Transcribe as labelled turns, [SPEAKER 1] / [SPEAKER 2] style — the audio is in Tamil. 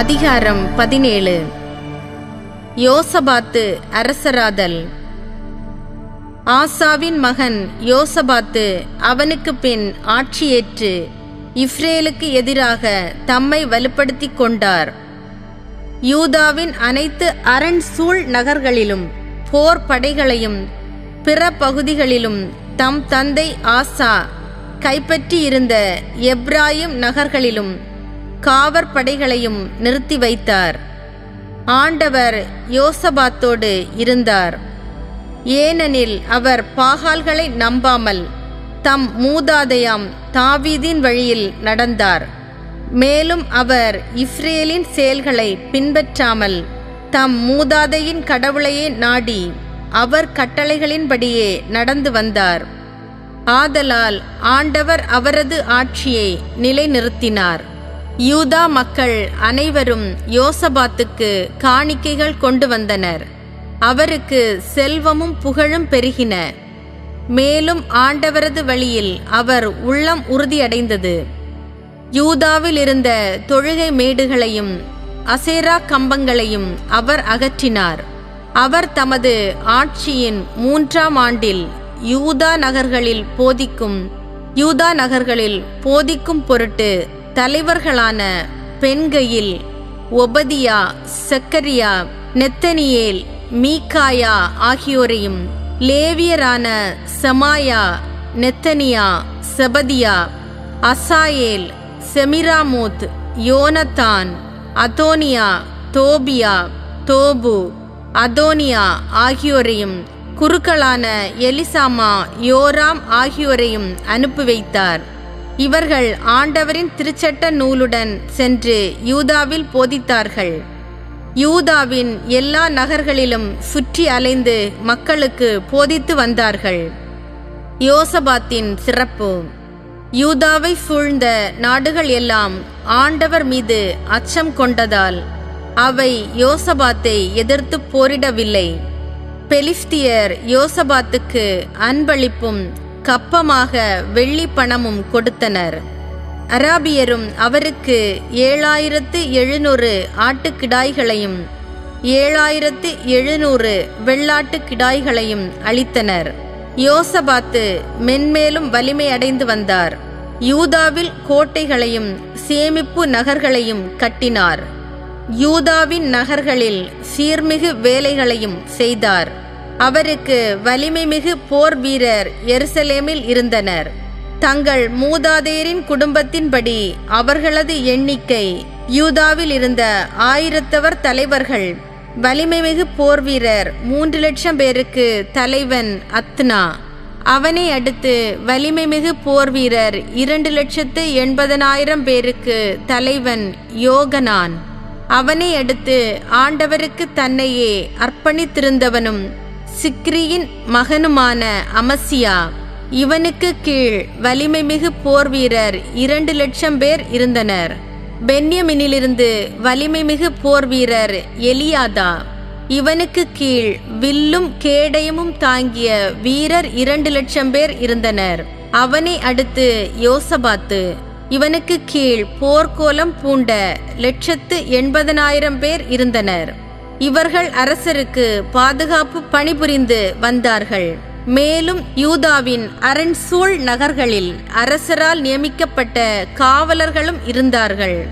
[SPEAKER 1] அதிகாரம் பதினேழு. யோசபாத்து அரசராதல். ஆசாவின் மகன் யோசபாத்து அவனுக்கு பின் ஆட்சியேற்று இஸ்ரேலுக்கு எதிராக தம்மை வலுப்படுத்திக் கொண்டார். யூதாவின் அனைத்து அரண் சூழ் நகர்களிலும் போர் படைகளையும் பிற பகுதிகளிலும் தம் தந்தை ஆசா கைப்பற்றியிருந்த எப்ராயிம் நகர்களிலும் காவற்படைகளையும் நிறுத்தி வைத்தார். ஆண்டவர் யோசபாத்தோடு இருந்தார். ஏனெனில் அவர் பாகால்களை நம்பாமல் தம் மூதாதையாம் தாவீதின் வழியில் நடந்தார். மேலும் அவர் இஸ்ரேலின் செயல்களை பின்பற்றாமல் தம் மூதாதையின் கடவுளையே நாடி அவர் கட்டளைகளின்படியே நடந்து வந்தார். ஆதலால் ஆண்டவர் அவரது ஆட்சியை நிலைநிறுத்தினார். யூதா மக்கள் அனைவரும் யோசபாத்துக்கு காணிக்கைகள் கொண்டு வந்தனர். அவருக்கு செல்வமும் புகழும் பெருகின. மேலும் ஆண்டவரது வழியில் அவர் உள்ளம் உறுதியடைந்தது. யூதாவில் இருந்த தொழுகை மேடுகளையும் அசேரா கம்பங்களையும் அவர் அகற்றினார். அவர் தமது ஆட்சியின் மூன்றாம் ஆண்டில் யூதா நகர்களில் போதிக்கும் யூதா நகர்களில் போதிக்கும் பொருட்டு தலைவர்களான பெண்கையில் ஒபதியா செக்கரியா நெத்தனியேல் மீகாயா ஆகியோரையும் லேவியரான செமாயா நெத்தனியா செபதியா அசாயேல் செமிராமூத் யோனத்தான் அதோனியா தோபியா தோபு அதோனியா ஆகியோரையும் குருக்களான எலிசாமா யோராம் ஆகியோரையும் அனுப்பி வைத்தார். இவர்கள் ஆண்டவரின் திருச்சட்ட நூலுடன் சென்று யூதாவில் போதித்தார்கள். யூதாவின் எல்லா நகர்களிலும் சுற்றி அலைந்து மக்களுக்கு போதித்து வந்தார்கள். யோசபாத்தின் சிறப்பு. யூதாவை சூழ்ந்த நாடுகள் எல்லாம் ஆண்டவர் மீது அச்சம் கொண்டதால் அவை யோசபாத்தை எதிர்த்து போரிடவில்லை. பெலிஸ்தியர் யோசபாத்துக்கு அன்பளிப்பும் கப்பமாக வெள்ளி பணமும் கொடுத்தனர். அராபியரும் அவருக்கு ஏழாயிரத்து எழுநூறு ஆட்டுக்கிடாய்களையும் ஏழாயிரத்து எழுநூறு வெள்ளாட்டு கிடாய்களையும் அளித்தனர். யோசபாத்து மென்மேலும் வலிமையடைந்து வந்தார். யூதாவில் கோட்டைகளையும் சேமிப்பு நகர்களையும் கட்டினார். யூதாவின் நகர்களில் சீர்மிகு வேலைகளையும் செய்தார். அவருக்கு வலிமை மிகு போர் வீரர் எருசலேமில் இருந்தனர். தங்கள் மூதாதையரின் குடும்பத்தின்படி அவர்களது எண்ணிக்கை யூதாவில் இருந்த ஆயிரத்தவர் தலைவர்கள். வலிமைமிகு போர் வீரர் மூன்று லட்சம் பேருக்கு தலைவன் அத்னா. அவனை அடுத்து வலிமைமிகு போர் வீரர் இரண்டு லட்சத்து எண்பதனாயிரம் பேருக்கு தலைவன் யோகனான். அவனை அடுத்து ஆண்டவருக்கு தன்னையே அர்ப்பணித்திருந்தவனும் சிக்ரியின் மகனுமான அமசியா. இவனுக்கு கீழ் வலிமைமிகு போர் வீரர் இரண்டு லட்சம் பேர் இருந்தனர். பென்யமினிலிருந்து வலிமைமிகு போர் வீரர் எலியாதா. இவனுக்கு கீழ் வில்லும் கேடயமும் தாங்கிய வீரர் இரண்டு லட்சம் பேர் இருந்தனர். அவனை அடுத்து யோசபாத்து. இவனுக்கு கீழ் போர்க்கோலம் பூண்ட லட்சத்து எண்பதனாயிரம் பேர் இருந்தனர். இவர்கள் அரசருக்கு பாதுகாப்பு பணிபுரிந்து வந்தார்கள். மேலும் யூதாவின் அரண்சூழ் நகர்களில் அரசரால் நியமிக்கப்பட்ட காவலர்களும் இருந்தார்கள்.